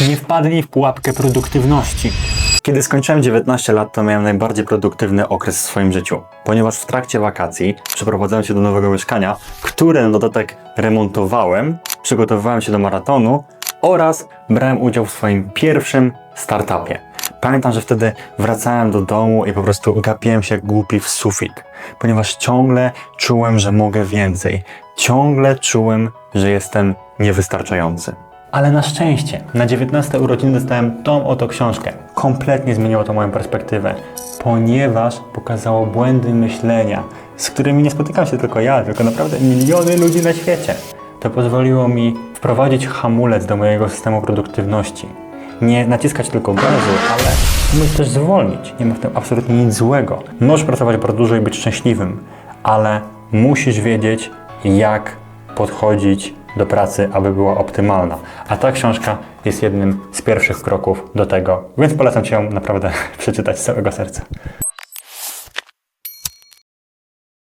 Nie wpadnij w pułapkę produktywności. Kiedy skończyłem 19 lat, to miałem najbardziej produktywny okres w swoim życiu, ponieważ w trakcie wakacji przeprowadzałem się do nowego mieszkania, które na dodatek remontowałem, przygotowywałem się do maratonu oraz brałem udział w swoim pierwszym startupie. Pamiętam, że wtedy wracałem do domu i po prostu gapiłem się głupi w sufit, ponieważ ciągle czułem, że mogę więcej. Ciągle czułem, że jestem niewystarczający. Ale na szczęście, na 19 urodziny dostałem tą oto książkę. Kompletnie zmieniło to moją perspektywę, ponieważ pokazało błędy myślenia, z którymi nie spotykam się tylko ja, tylko naprawdę miliony ludzi na świecie. To pozwoliło mi wprowadzić hamulec do mojego systemu produktywności. Nie naciskać tylko gazu, ale móc też zwolnić. Nie ma w tym absolutnie nic złego. Możesz pracować bardzo dużo i być szczęśliwym, ale musisz wiedzieć, jak podchodzić do pracy, aby była optymalna. A ta książka jest jednym z pierwszych kroków do tego, więc polecam Ci ją naprawdę przeczytać z całego serca.